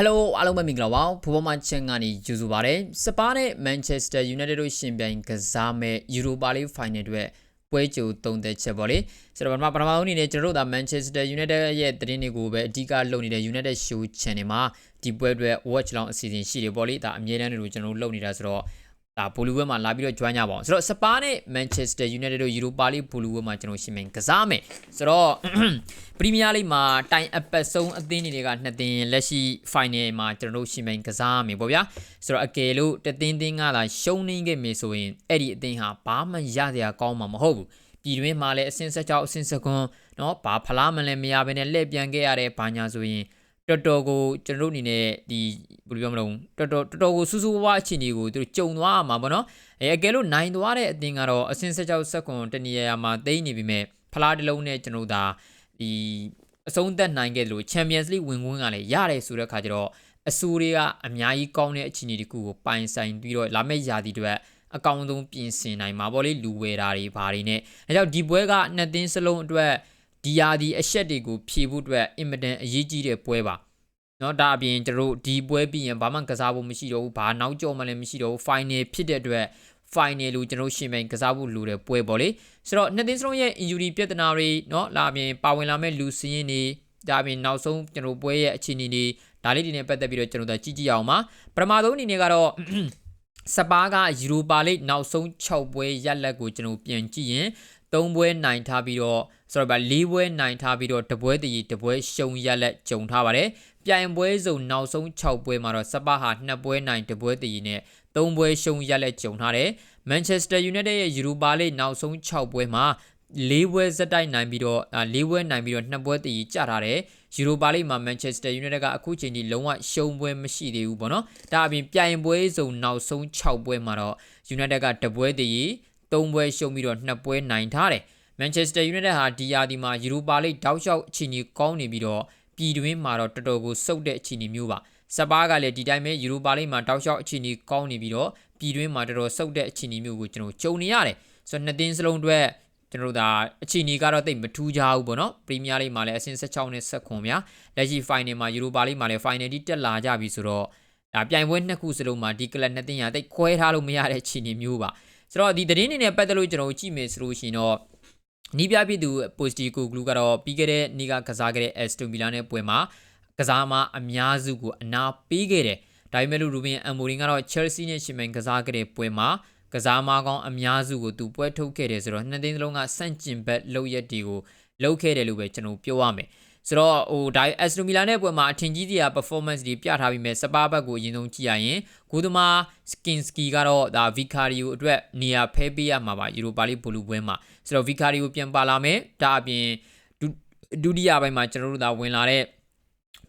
Hello အားလုံးပဲမင်္ဂလာပါဖူဘောမချန်ကနေကြိုဆိုပါရစေစပါးနဲ့ Manchester United တို့ရှင်ပြိုင်ကစားမဲ့ Europa League Final တွေပွဲကြိုသုံးသက်ချက်ပေါ့လေဆိုတော့ပထမပထမဆုံးအနေနဲ့ကျွန်တော်တို့ဒါ Manchester United ရဲ့သတင်းတွေကိုပဲအဓိကလုပ်နေတဲ့ United Show Channel မှာဒီပွဲအတွက် watch လောင်းအစီအစဉ်ရှိတယ်ပေါ့လေဒါအမြဲတမ်းတို့ကျွန်တော်တို့လုပ်နေတာဆိုတော့ ဒါဘူလူဝဲမှာလာပြီးတော့ join ကြပါအောင်ဆိုတော့စပါးနဲ့ Manchester United တို့ Europa League ဘူလူဝဲမှာကျွန်တော်ရှင်မင်ကစားမယ်ဆိုတော့ Premier League မှာတိုင်အပတ်ဆုံးအသင်းတွေကနှစ်သင်းလက်ရှိ final မှာကျွန်တော်တို့ရှင်မင်ကစားမယ်ပေါ့ဗျာဆိုတော့အကယ်လို့တသင်းသင်းကလာရှုံးနေခဲ့မယ်ဆိုရင်အဲ့ဒီအသင်းဟာဘာမှရစရာကောင်းမှာမဟုတ်ဘူးပြည်တွင်းမှာလည်းအဆင့်ဆက်ကြောက်အဆင့်စကွန်းเนาะဘာဖလားမလဲမရဘဲနဲ့လှည့်ပြန်ခဲ့ရတဲ့ဘာညာဆိုရင် တော်တော်ကိုကျွန်တော်တို့အနေနဲ့ဒီဘယ်လိုပြောမလို့တော်တော်တော်တော်ကိုစူးစူးဝါးအခြေအနေကိုသူတို့ကြုံသွားမှာပေါ့နော်အဲအကယ်လို့နိုင်သွားတဲ့အသင်းကတော့အဆင့်ဆက်ကြောက်ဆက်ကွန်တနေရာမှာတိမ့်နေပြီမဲ့ဖလားတစ်လုံးနဲ့ကျွန်တော်တို့ဒါဒီအဆုံးသက်နိုင်ခဲ့တယ်လို့ Champions League ဝင်ခွင့်ကလည်းရတယ်ဆိုတဲ့ခါကျတော့အဆူတွေကအများကြီးကောင်းတဲ့အခြေအနေတခုကိုပိုင်ဆိုင်ပြီးတော့လာမယ့်ရာသီတွေအကောင်းဆုံးပြင်ဆင်နိုင်မှာပေါ့လေလူဝယ်တာတွေဘာတွေနဲ့အဲကြောင့်ဒီပွဲကနှစ်သင်းစလုံးအတွက် ဒီယာဒီအရှက်တွေကိုဖြည့်ဖို့အတွက်အင်မတန်အရေးကြီးတဲ့ပွဲပါเนาะဒါအပြင်ကျွန်တော်တို့ဒီပွဲပြီးရင်ဘာမှကစားဖို့မရှိတော့ဘူးဘာနောက်ကျော်မှလည်းမရှိတော့ဘူး final ဖြစ်တဲ့အတွက် final လို့ကျွန်တော်ရှင်ပိုင်ကစားဖို့လိုတဲ့ပွဲပေါ့လေဆိုတော့နှစ်သင်းစလုံးရဲ့ injury ပြဿနာတွေเนาะလာပြင်ပါဝင်လာမဲ့လူစင်းရင်တွေဒါအပြင်နောက်ဆုံးကျွန်တော်ပွဲရဲ့အခြေအနေတွေဒါလေးတွေနဲ့ပတ်သက်ပြီးတော့ကျွန်တော်တို့ကြည့်ကြည့်အောင်ပါပထမဆုံးအနေနဲ့ကတော့စပါးကယူရိုပါလိနောက်ဆုံး6ပွဲရက်လက်ကိုကျွန်တော်ပြန်ကြည့်ရင် 3ပွဲနိုင်ထားပြီးတော့ဆိုတော့ဗာ4ပွဲနိုင်ထားပြီးတော့တပွဲတည်တပွဲရှုံရက်လက်ဂျုံထားပါတယ်ပြိုင်ပွဲစုံနောက်ဆုံး6ပွဲမှာတော့စပါးဟာ2ပွဲနိုင်တပွဲတည်နဲ့3ပွဲရှုံရက်လက်ဂျုံထားတယ်မန်ချက်စတာယူနိုက်တက်ရဲ့ယူရိုပါလိနောက်ဆုံး6ပွဲမှာ၄ပွဲဇက်တိုက်နိုင်ပြီးတော့၄ပွဲနိုင်ပြီးတော့2ပွဲတည်ကြထားတယ်ယူရိုပါလိမှာမန်ချက်စတာယူနိုက်ကအခုချိန်ထိလုံးဝရှုံးပွဲမရှိသေးဘူးပေါ့နော်ဒါအပြင်ပြိုင်ပွဲစုံနောက်ဆုံး6ပွဲမှာတော့ယူနိုက်ကတပွဲတည် 3ပွဲရှုံးပြီးတော့2ပွဲနိုင်ထားတယ်မန်ချက်စတာယူနိုက်တက်ဟာဒီယာဒီမှာယူရိုပါလိတောက်လျှောက်အခြေအနေကောင်းနေပြီးတော့ပြည်တွင်းမှာတော့တော်တော်ကိုစုပ်တဲ့အခြေအနေမျိုးပါစပါးကလည်းဒီတိုင်းပဲယူရိုပါလိမှာတောက်လျှောက်အခြေအနေကောင်းနေပြီးတော့ပြည်တွင်းမှာတော်တော်စုပ်တဲ့အခြေအနေမျိုးကိုကျွန်တော်ကြုံနေရတယ်ဆိုတော့နှစ်သင်းစလုံးအတွက်ကျွန်တော်တို့ဒါအခြေအနေကတော့တိတ်မထူးကြဘူးပေါ့နော်ပရီးမီးယားလိမှာလည်းအဆင့်16နဲ့ဆက်ခွန်ဗျာလက်ရှိ final မှာယူရိုပါလိမှာလည်း final တိတက်လာကြပြီဆိုတော့ဒါပြိုင်ပွဲနှစ်ခုစလုံးမှာဒီကလပ်နှစ်သင်းရတိတ်ခွဲထားလို့မရတဲ့အခြေအနေမျိုးပါ ဆိုတော့ဒီသတင်းတွေနဲ့ပတ်သက်လို့ကျွန်တော်ကြည့်မယ်ဆိုလို့ရှိရင်တော့နီးပြပြည်သူ Postico Glu ကတော့ပြီးခဲ့တဲ့နေ့ကကစားခဲ့တဲ့ Aston Villa နဲ့ပွဲမှာကစားမအများစုကိုအနာပေးခဲ့တယ်ဒါပေမဲ့လို့ရူဘင်အမ်မိုရင်ကတော့ Chelsea နဲ့ရှင်မန်ကစားခဲ့တဲ့ပွဲမှာကစားမကောင်းအများစုကိုသူပွဲထုတ်ခဲ့တယ်ဆိုတော့နှစ်သိန်းစလုံးကစန့်ကျင်ဘက်လောက်ရက်တွေကိုလောက်ခဲ့တယ်လို့ပဲကျွန်တော်ပြောရမယ် ဆိုတော့ဟိုဒါအက်စတိုမီလာနဲ့ပွဲမှာအထင်ကြီးစရာ performance တွေပြထားပြီးမဲ့စပါးဘက်ကိုအရင်ဆုံးကြည့်ရရင်ဂိုသမာစကင်စကီကတော့ဒါဗီကာရီယိုအတွက်နေရာဖဲပေးရမှာပါယူရိုပါလိဘူလူပွဲမှာဆိုတော့ဗီကာရီယိုပြန်ပါလာမယ်ဒါအပြင်ဒုတိယပိုင်းမှာကျွန်တော်တို့သာဝင်လာတဲ့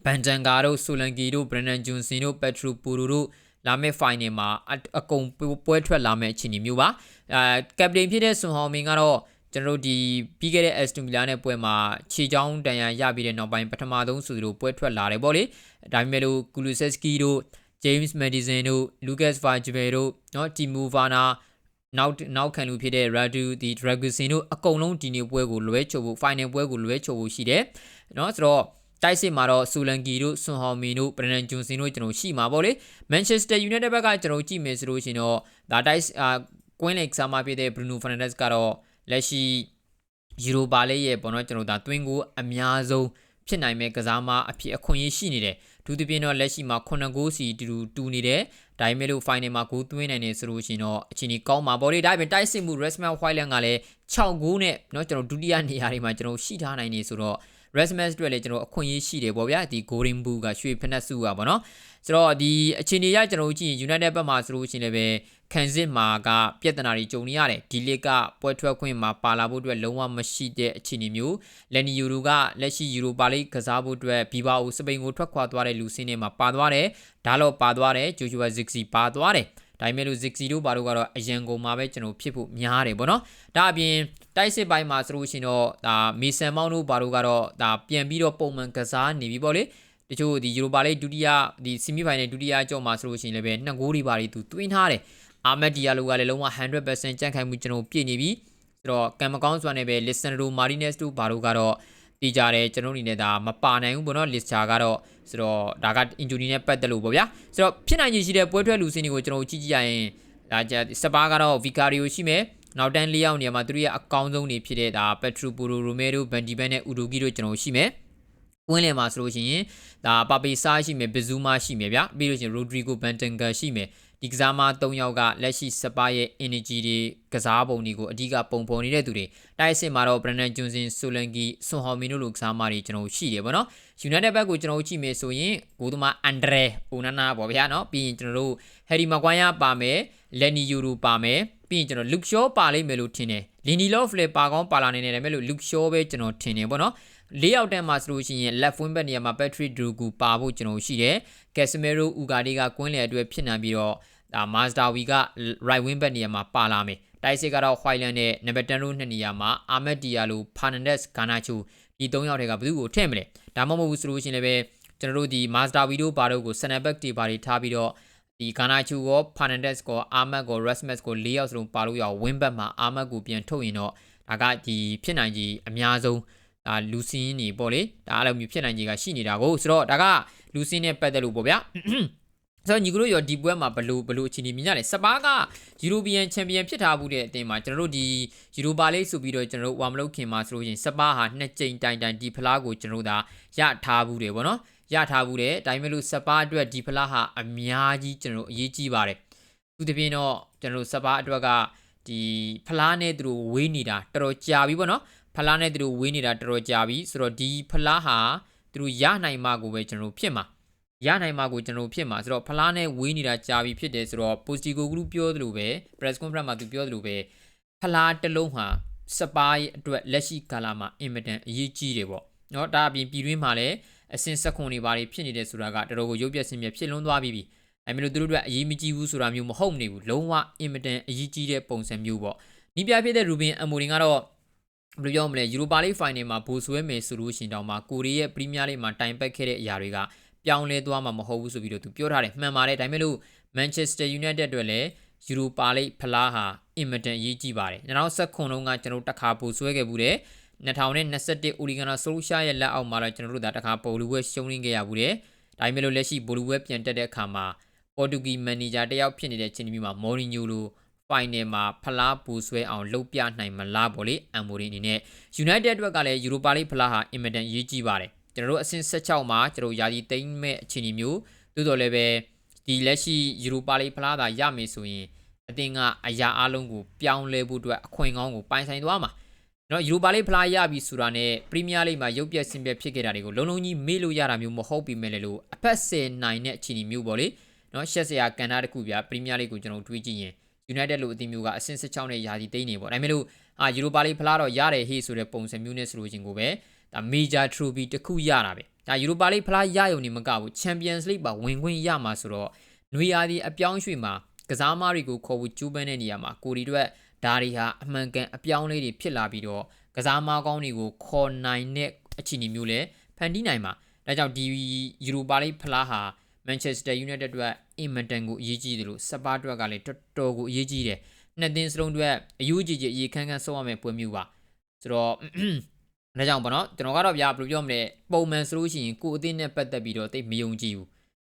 ဘန်တန်ကာတို့ဆိုလန်ကီတို့ဘရန်နန်ဂျွန်စင်တို့ပက်ထရူပူရူတို့လာမယ့် final မှာအကုန်ပွဲထွက်လာမယ့်အခြေအနေမျိုးပါအဲကပတိန်ဖြစ်တဲ့ဆွန်ဟောင်မင်ကတော့ ကျွန်တော်တို့ဒီပြီးခဲ့တဲ့ Aston Villa နဲ့ပွဲမှာခြေချောင်းတန်ရရပြီးတဲ့နောက်ပိုင်းပထမဆုံးဆိုသူပွဲထွက်လာတယ်ပေါ့လေဒါပေမဲ့လို့ Kulusevski တို့ James Madison တို့ Lucas Vajve တို့เนาะ Timo Werner နောက်နောက်ခံလူဖြစ်တဲ့ Radu ဒီ Dragusin တို့အကုန်လုံးဒီနေ့ပွဲကိုလွဲချိုဖို့ final ပွဲကိုလွဲချိုဖို့ရှိတယ်เนาะဆိုတော့တိုက်စစ်မှာတော့ဆူလန်ကီတို့ဆွန်ဟော်မီတို့ဘရန်နန်ဂျွန်စင်တို့ကျွန်တော်ရှိမှာပေါ့လေမန်ချက်စတာယူနိုက်တက်ဘက်ကကျွန်တော်ကြည့်မယ်ဆိုလို့ရှိရင်တော့ဒါတိုက်အာကွင်းလိကစားမဖြစ်တဲ့ဘရူနိုဖာနန်ဒက်စ်ကတော့ လက်ရှိယူရိုပါလေးရဲ့ပေါ့နော်ကျွန်တော်ဒါတွင်းကိုအများဆုံးဖြစ်နိုင်မဲ့ကစားမအဖြစ်အခွင့်အရေးရှိနေတယ်ဒုတိယတော့လက်ရှိမှာ9ဂိုးစီတူတူနေတယ်ဒါပေမဲ့လို့ final မှာဂိုးသွင်းနိုင်နေဆိုလို့ရှိရင်တော့အချိန်ကြီးကောင်းမှာပေါ့လေဒါပေမဲ့တိုက်စစ်မှု Resmal Whiteland ကလည်း6ဂိုးနဲ့เนาะကျွန်တော်ဒုတိယနေရာတွေမှာကျွန်တော်ရှိထားနိုင်နေဆိုတော့ Rasmus အတွက်လည်းကျွန်တော်အခွင့်အရေးရှိတယ်ပေါ့ဗျာဒီ Golden Boot ကရွှေဖက်နှက်စုကပေါ့နော် ဆိုတော့ဒီအခြေအနေရကျွန်တော်ကြည့်ရင် United ဘက်မှာဆိုလို့ရှိရင်လည်းခံစစ်မှာကပြဿနာတွေကြုံနေရတယ်ဒီလစ်ကပွဲထွက်ခွင့်မှာပါလာဖို့အတွက်လုံးဝမရှိတဲ့အခြေအနေမျိုးလန်နီယူရိုကလက်ရှိယူရိုပါလိကစားဖို့အတွက်ဘီဘာအိုစပိန်ကိုထွက်ခွာသွားတဲ့လူစင်းတွေမှာပါသွားတယ်ဒါတော့ပါသွားတယ်ဂျိုဂျူဝါဇစ်စီပါသွားတယ်ဒါပေမဲ့လို့ Zixi တို့ဘာတို့ကတော့အရန်ကုန်မှာပဲကျွန်တော်ဖြစ်ဖို့များတယ်ပေါ့နော်ဒါအပြင်တိုက်စစ်ပိုင်းမှာဆိုလို့ရှိရင်တော့ဒါမီဆန်မောင်းတို့ဘာတို့ကတော့ဒါပြန်ပြီးတော့ပုံမှန်ကစားနေပြီပေါ့လေ တချို့ဒီယူရိုပါလိဒုတိယဒီဆီမီဖိုင်နယ်ဒုတိယကြော့မှာဆိုလို့ရှိရင်လည်းပဲနှစ်ဂိုးတွေပါတွေသူတွင်းထားတယ်အာမက်ဒီယာလိုကလည်းလုံးဝ100%ကြန့်ခိုင်မှုကျွန်တော်ပြည့်နေပြီဆိုတော့ကံမကောင်းစွာနဲ့ပဲ Lisandro Martinez တို့ဘာတို့ကတော့တည်ကြတယ်ကျွန်တော်အနေနဲ့ဒါမပါနိုင်ဘူးပေါ့နော် lister ကတော့ဆိုတော့ဒါက injury နဲ့ပတ်သက်လို့ပေါ့ဗျာဆိုတော့ဖြစ်နိုင်ခြေရှိတဲ့ပွဲထွက်လူစင်းတွေကိုကျွန်တော်ကြည့်ကြည့်ရရင်ဒါကြစပါးကတော့ Vicario ရှိမယ်နောက်တန်း၄ယောက်နေရာမှာသူတို့ရဲ့အကောင်းဆုံးတွေဖြစ်တဲ့ဒါ Petro Poro Romero Bandiban နဲ့ Udogi တို့ကျွန်တော်ရှိမယ် ဝင်းလယ်မှာဆိုလို့ရှိရင်ဒါပါပေစာရှိမယ်ဘီဇူမာရှိမယ်ဗျာပြီးလို့ရှိရင် Rodrigo Bentanga ရှိမယ်ဒီကစားမ၃ယောက်ကလက်ရှိစပါရဲ့ energy တွေကစားပုံတွေကိုအဓိကပုံဖော်နေတဲ့သူတွေတိုက်စစ်မှာတော့ Brandon Johnson Solanke ဆွန်ဟော်မီနိုလိုကစားမတွေကျွန်တော်ရှိတယ်ဗောနော် United ဘက်ကိုကျွန်တော်ကြည့်မယ်ဆိုရင်ဂိုးသမား Andre Onana ပေါ့ဗျာနော်ပြီးရင်ကျွန်တော်တို့ Harry Maguire ပါမယ် Lenny Yoro ပါမယ်ပြီးရင်ကျွန်တော် Luke Shaw ပါလိမ့်မယ်လို့ထင်တယ် Lindelof လည်းပါကောင်းပါလာနေတယ်ဒါပေမဲ့လို့ Luke Shaw ပဲကျွန်တော်ထင်တယ်ဗောနော် လေးယောက်တန်းမှာဆိုလို့ရှိရင် left wing back နေရာမှာ Patrick Drugu ပါဖို့ကျွန်တော်ရှိတယ် Casemiro Ugarte ကကွင်းလယ်အတွက်ဖြစ်နိုင်ပြီးတော့ဒါ Mazdawi က right wing back နေရာမှာပါလာမယ်တိုက်စစ်ကတော့ Hoyland နဲ့ number 10 row နှစ်နေရာမှာ Ahmed Diallo Fernandez Garnacho ဒီ၃ယောက်တွေကဘယ်သူ့ကိုထည့်မလဲဒါမှမဟုတ်ဘူးဆိုလို့ရှိရင်လည်းကျွန်တော်တို့ဒီ Mazdawi တို့ဘာတို့ကို center back တွေဘာတွေထားပြီးတော့ဒီ Garnacho ကို Fernandez ကို Ahmed ကို Rasmus ကို၄ယောက်စလုံးပါလို့ရအောင် wing back မှာ Ahmed ကိုပြန်ထုတ်ရင်တော့ဒါကဒီဖြစ်နိုင်ကြီးအများဆုံး ဒါလူစင်းနေပေါ့လေဒါအဲ့လိုမျိုးဖြစ်နိုင်ကြီးကရှိနေတာကိုဆိုတော့ဒါကလူစင်းနဲ့ပတ်သက်လို့ပေါ့ဗျာဆိုတော့ညီကတို့ရောဒီပွဲမှာဘလို့ဘလို့အခြေအနေမြင်ကြလဲစပါးကယူရိုပီယံချန်ပီယံဖြစ်ထားမှုတဲ့အတင်းမှာကျွန်တော်တို့ဒီယူရိုပါလိဆိုပြီးတော့ကျွန်တော်တို့ဝါမလုတ်ခင်မှာဆိုလို့ရှိရင်စပါးဟာနှစ်ကြိမ်တိုင်တိုင်ဒီဖလားကိုကျွန်တော်တို့ဒါရထားဘူးတယ်ဗောနော်ရထားဘူးတယ်ဒါပေမဲ့လို့စပါးအတွက်ဒီဖလားဟာအများကြီးကျွန်တော်တို့အရေးကြီးပါတယ်သူတပြင်းတော့ကျွန်တော်တို့စပါးအတွက်ကဒီဖလားနဲ့သူတို့ဝေးနေတာတော်တော်ကြာပြီဗောနော် ဖလားနဲ့သူတို့ဝေးနေတာတော်တော်ကြာပြီဆိုတော့ဒီဖလားဟာသူတို့ရနိုင်မှကိုပဲကျွန်တော်တို့ဖြစ်မှာရနိုင်မှာကိုကျွန်တော်ဖြစ်မှာဆိုတော့ဖလားနဲ့ဝေးနေတာကြာပြီဖြစ်တယ်ဆိုတော့ Postigo Group ပြောသလိုပဲ press conference မှာသူပြောသလိုပဲဖလားတစ်လုံးဟာစပါးရဲ့အတွက်လက်ရှိကာလမှာအင်မတန်အရေးကြီးတယ်ပေါ့เนาะဒါအပြင်ပြည်တွင်းမှာလည်းအစင်စက်ခွန်တွေဘာတွေဖြစ်နေတယ်ဆိုတာကတော်တော်ကိုရုပ်ပြဆင်းပြဖြစ်လွန်းသွားပြီပြီအဲမျိုးတို့တို့အရေးမကြီးဘူးဆိုတာမျိုးမဟုတ်နေဘူးလုံးဝအင်မတန်အရေးကြီးတဲ့ပုံစံမျိုးပေါ့နီးပြဖြစ်တဲ့ရူဘင်အမိုရင်ကတော့ ဘယ်လိုပြောမလဲယူရိုပါလိဖိုင်နယ်မှာဘူဆွဲမယ်ဆိုလို့ရှင်တောင်မှကိုရီးယားပရီးမီးယားလိမှာတိုင်ပတ်ခဲ့တဲ့အရာတွေကပြောင်းလဲသွားမှာမဟုတ်ဘူးဆိုပြီးတော့သူပြောထားတယ်မှန်ပါတယ်ဒါပေမဲ့လို့ Manchester United အတွက်လည်းယူရိုပါလိဖလားဟာအင်မတန်အရေးကြီးပါတယ်2019လုံးကကျွန်တော်တခါဘူဆွဲခဲ့ဘူးတယ်2021 Oligana Solskjaer ရဲ့လက်အောက်မှာတော့ကျွန်တော်တို့ဒါတခါပိုလူဝဲရှုံးရင်းခဲ့ရဘူးတယ်ဒါပေမဲ့လို့လက်ရှိပိုလူဝဲပြန်တက်တဲ့အခါမှာပေါ်တူဂီမန်နေဂျာတယောက်ဖြစ်နေတဲ့ချင်းတီမီမှာမော်ရီညိုလို ဖိုင်နယ်မှာဖလားပူဆွဲအောင်လှုပ်ပြနိုင်မလားပေါ့လေအမ်မိုရီအနေနဲ့ United အတွက်ကလည်းယူရိုပါလိဖလားဟာအင်မတန်ရေးကြီးပါတယ်ကျွန်တော်တို့အဆင့်16မှာကျွန်တော်ယာဒီသိမ့်မဲ့အခြေအနေမျိုးသို့တော်လည်းပဲဒီလက်ရှိယူရိုပါလိဖလားသာရမယ်ဆိုရင်အသင်းကအရာအလုံးကိုပြောင်းလဲဖို့အတွက်အခွင့်ကောင်းကိုပိုင်ဆိုင်သွားမှာနော်ယူရိုပါလိဖလားရပြီဆိုတာနဲ့ပရီးမီးယားလိမှာရုပ်ပြက်ဆင်ပြက်ဖြစ်ခဲ့တာတွေကိုလုံးလုံးကြီးမေ့လို့ရတာမျိုးမဟုတ်ပြီမဲ့လေလို့အဖက်ဆယ်နိုင်တဲ့အခြေအနေမျိုးပေါ့လေနော်ရှက်စရာကန်တာတစ်ခုပြပရီးမီးယားလိကိုကျွန်တော်တွေးကြည့်ရင် United လို့အသင်းမျိုးကအဆင့်16နဲ့ယာစီသိမ်းနေပေါ့ဒါပေမဲ့လို့အာယူရိုပါလိဖလားတော့ရတယ်ဟေးဆိုတဲ့ပုံစံမျိုးနဲ့ဆိုလို့ချင်းကိုပဲဒါ major trophy တစ်ခုရတာပဲဒါယူရိုပါလိဖလားရယုံနေမကဘူး Champions League ပါဝင်ခွင့်ရမှာဆိုတော့နွေရာသီအပြောင်းရွှေ့မှာကစားမားတွေကိုခေါ်ဖို့ကြိုးပမ်းတဲ့နေရာမှာကိုရီတို့ဒါတွေဟာအမှန်ကန်အပြောင်းလေးတွေဖြစ်လာပြီးတော့ကစားမားကောင်းတွေကိုခေါ်နိုင်တဲ့အခြေအနေမျိုးလဲဖန်တီးနိုင်မှာဒါကြောင့်ဒီယူရိုပါလိဖလားဟာ Manchester United အတွက်အင်မတန်ကိုအရေးကြီးတယ်လို့စပါးအတွက်ကလည်းတော်တော်ကိုအရေးကြီးတယ်နှစ်သင်းစလုံးအတွက်အယူကြီးကြီးအရေးခန်းခန်းဆုံးရမယ်ပွဲမျိုးပါဆိုတော့ဒါကြောင့်ပေါ့နော်ကျွန်တော်ကတော့ဗျာဘယ်လိုပြောမလဲပုံမှန်ဆိုလို့ရှိရင်ကိုအသင်းနဲ့ပတ်သက်ပြီးတော့တိတ်မယုံကြည်ဘူး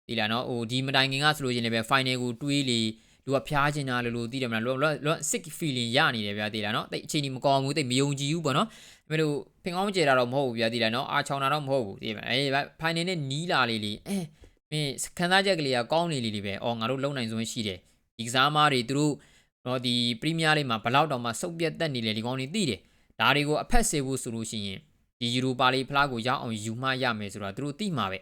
ဒီလားနော်ဟိုဒီမတိုင်ခင်ကဆိုလို့ရှိရင်လည်းပဲ final ကိုတွေးလေလူကဖျားချင်တာလို့လို့သိတယ်မလားလောလော sick feeling ရနေတယ်ဗျာသိလားနော်တိတ်အချိန်ကြီးမကောင်းဘူးတိတ်မယုံကြည်ဘူးပေါ့နော်ဒါပေမဲ့လို့ဖင်ကောင်းမကျေတာတော့မဟုတ်ဘူးဗျာသိလားနော်အာချောင်းတာတော့မဟုတ်ဘူးသိတယ်မလားအေး final နဲ့နီးလာလေလေအဲ မင်းခံစားချက်ကလေးကကောင်းနေလေလေပဲအော်ငါတို့လုံနိုင်စွမ်းရှိတယ်ဒီကစားမားတွေသူတို့တော့ဒီပရီးမီးယားလိမှာဘလောက်တောင်မှစုပ်ပြတ်တက်နေလေဒီကောင်းတွေသိတယ်ဒါတွေကိုအဖက်စေဖို့ဆိုလို့ရှိရင်ဒီယူရိုပါလိဖလားကိုရောက်အောင်ယူမှရမယ်ဆိုတာသူတို့သိမှာပဲ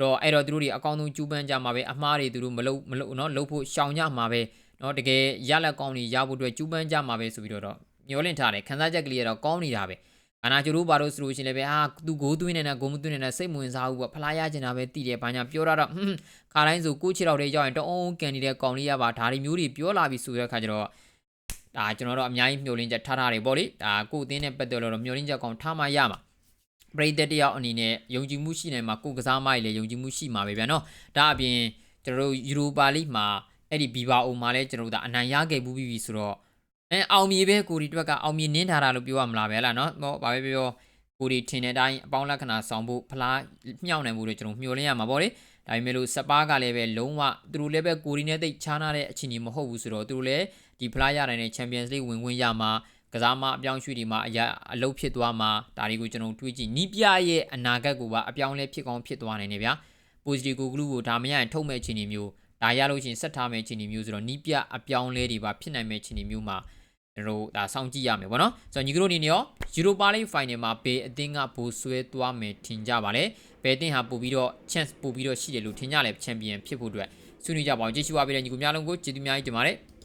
တော့အဲ့တော့သူတို့တွေအကောင်းဆုံးကျူးပန်းကြမှာပဲအမားတွေသူတို့မလုပ်မလုပ်เนาะလုပ်ဖို့ရှောင်ကြမှာပဲเนาะတကယ်ရလက်ကောင်းတွေရဖို့အတွက်ကျူးပန်းကြမှာပဲဆိုပြီးတော့မျောလင့်ထားတယ်ခန်းစားချက်ကလေးကတော့ကောင်းနေတာပဲ အနာကျတို့ဘာလို့ဆိုလို့ရှိရင်လည်းပဲအာသူဂိုးသွင်းနေတာဂိုးမသွင်းနေတာစိတ်မဝင်စားဘူးပေါ့ဖလားရကျင်တာပဲတည်တယ်ဘာညာပြောတော့ဟွန်းခါတိုင်းဆိုကိုချီတော့တဲ့ရောက်ရင်တအုံးကန်နေတဲ့ကောင်လေးရပါဒါတွေမျိုးတွေပြောလာပြီဆိုတဲ့အခါကျတော့ဒါကျွန်တော်တို့အများကြီးမျှော်လင့်ချက်ထားထားတယ်ပေါ့လေဒါကိုအသင်းနဲ့ပတ်သက်လို့မျှော်လင့်ချက်ကောင်ထားမှရမှာပရိသတ်တယောက်အနေနဲ့ယုံကြည်မှုရှိနိုင်မှာကိုကစားမကြီးလည်းယုံကြည်မှုရှိမှာပဲဗျာနော်ဒါအပြင်ကျွန်တော်တို့ယူရိုပါလိမှာအဲ့ဒီဘီဘာအိုမှာလည်းကျွန်တော်တို့ဒါအနိုင်ရခဲ့ဘူးပြီဆိုတော့ အဲအောင်မြေပဲကိုဒီတွက်ကအောင်မြေနင်းထားတာလို့ပြောရမလားပဲလားနော်ဟောဘာပဲပြောကိုဒီထင်တဲ့အတိုင်းအပေါင်းလက္ခဏာဆောင်ဖို့ဖလားမြောက်နိုင်မှုတွေကျွန်တော်မျှော်လင့်ရမှာပေါ့လေဒါပေမဲ့လို့စပါးကလည်းပဲလုံးဝသူတို့လည်းပဲကိုဒီနဲ့တိတ်ချားနာတဲ့အခြေအနေမဟုတ်ဘူးဆိုတော့သူတို့လည်းဒီဖလားရနိုင်တဲ့ Champions League ဝင်ခွင့်ရမှာကစားမအပြောင်းရွှေ့ဒီမှာအရာအလုပ်ဖြစ်သွားမှာဒါတွေကိုကျွန်တော်တွေးကြည့်နီးပြရဲ့အနာဂတ်ကိုပါအပြောင်းလဲဖြစ်ကောင်းဖြစ်သွားနိုင်တယ်ဗျာ positive ကို glue ကိုဒါမရရင်ထုတ်မဲ့အခြေအနေမျိုးဒါရလို့ရှိရင်ဆက်ထားမဲ့အခြေအနေမျိုးဆိုတော့နီးပြအပြောင်းလဲတွေပါဖြစ်နိုင်မဲ့အခြေအနေမျိုးမှာ ကျွန်တော်တို့ဒါစောင့်ကြည့်ရမယ်ပေါ့နော်ဆိုတော့ညီကတို့အနေနဲ့ရော Europa League Final မှာဘေးအသင်းကဘိုးဆွဲသွားမယ်ထင်ကြပါလေဘယ်အသင်းဟာပို့ပြီးတော့ chance ပို့ပြီးတော့ရှိတယ်လို့ထင်ကြလဲ champion ဖြစ်ဖို့အတွက်ဆွေးနွေးကြပါအောင်ကြည့်ရှုပါပေးတဲ့ညီကိုများလုံးကိုကျေးဇူးများကြီးတင်ပါတယ်